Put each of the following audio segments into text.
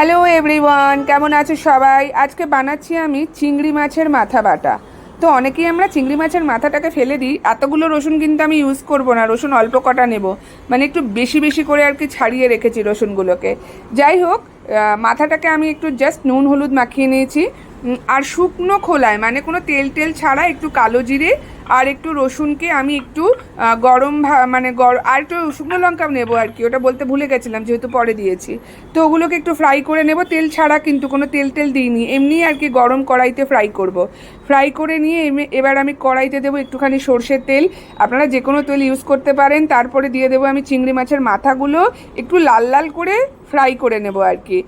Hello everyone, কেমন আছো সবাই? আজকে বানাচ্ছি আমি চিংড়ি মাছের মাথা বাটা। তো অনেকেই আমরা চিংড়ি মাছের মাথাটাকে ফেলে দিই, এতগুলো রসুন কিন্তু আমি ইউজ করব না, রসুন অল্প কটা নেব। মানে একটু বেশি বেশি করে আর কি ছাড়িয়ে রেখেছি রসুনগুলোকে। যাই হোক মাথাটাকে আমি একটু জাস্ট নুন, হলুদ মাখিয়ে নিয়েছি। আর শুকনো খোলায় মানে কোনো তেল টেল ছাড়া একটু কালো জিরে আর একটু রসুনকে আমি একটু গরম মানে আর একটু শুকনো লঙ্কা নেব আর কি, ওটা বলতে ভুলে গেছিলাম যেহেতু পরে দিয়েছি। তো ওগুলোকে একটু ফ্রাই করে নেব, তেল ছাড়া কিন্তু কোনো তেল টেল দিইনি, এমনি আর কি গরম কড়াইতে ফ্রাই করব। ফ্রাই করে নিয়ে এবার আমি কড়াইতে দেবো একটুখানি সর্ষের তেল, আপনারা যে কোনো তেল ইউজ করতে পারেন, তারপরে দিয়ে দেবো আমি চিংড়ি মাছের মাথাগুলো, একটু লাল লাল করে ফ্রাই করে নেব আর কি।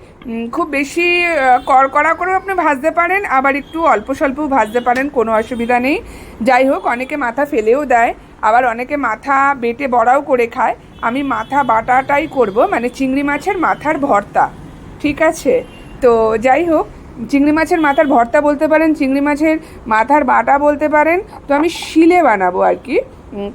খুব বেশি আহ, কড়কড়া করেও আপনি ভাজতে পারেন আবার একটু অল্প স্বল্পও ভাজতে পারেন কোনো অসুবিধা নেই। যাই হোক অনেকে মাথা ফেলেও দেয় আবার অনেকে মাথা বেটে বড়াও করে খায়। আমি মাথা বাটাটাই করব মানে চিংড়ি মাছের মাথার ভর্তা ঠিক আছে? তো যাই হোক চিংড়ি মাছের মাথার ভর্তা বলতে পারেন চিংড়ি মাছের মাথার বাটা বলতে পারেন তো আমি শিলে বানাবো আর কি।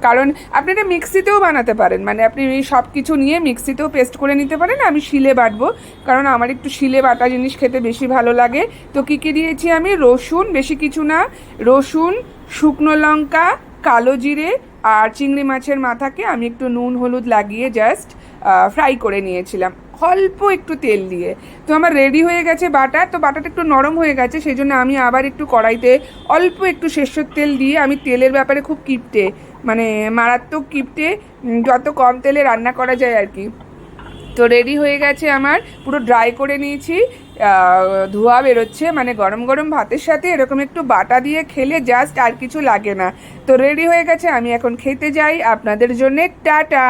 কারণ আপনি এটা মিক্সিতেও বানাতে পারেন। মানে আপনি সব কিছু নিয়ে মিক্সিতেও পেস্ট করে নিতে পারেন। আমি শিলে বাটবো, কারণ আমার একটু শিলে বাটা জিনিস খেতে বেশি ভালো লাগে। তো কী কী দিয়েছি আমি? রসুন, বেশি কিছু না। রসুন, শুকনো লঙ্কা, কালো জিরে আর চিংড়ি মাছের মাথাকে আমি একটু নুন, হলুদ লাগিয়ে জাস্ট ফ্রাই করে নিয়েছিলাম। অল্প একটু তেল দিয়ে। তো আমার রেডি হয়ে গেছে বাটা, তো বাটাটা একটু নরম হয়ে গেছে সেই জন্য আমি আবার একটু কড়াইতে অল্প একটু সর্ষের তেল দিয়ে আমি তেলের ব্যাপারে খুব কিপটে মানে মারাত্মক কিপটে যত কম তেলে রান্না করা যায় আর কি। তো রেডি হয়ে গেছে আমার, পুরো ড্রাই করে নিয়েছি ধোয়া বেরোচ্ছে মানে গরম গরম ভাতের সাথে এরকম একটু বাটা দিয়ে খেলে জাস্ট আর কিছু লাগে না। তো রেডি হয়ে গেছে, আমি এখন খেতে যাই, আপনাদের জন্যে, টাটা!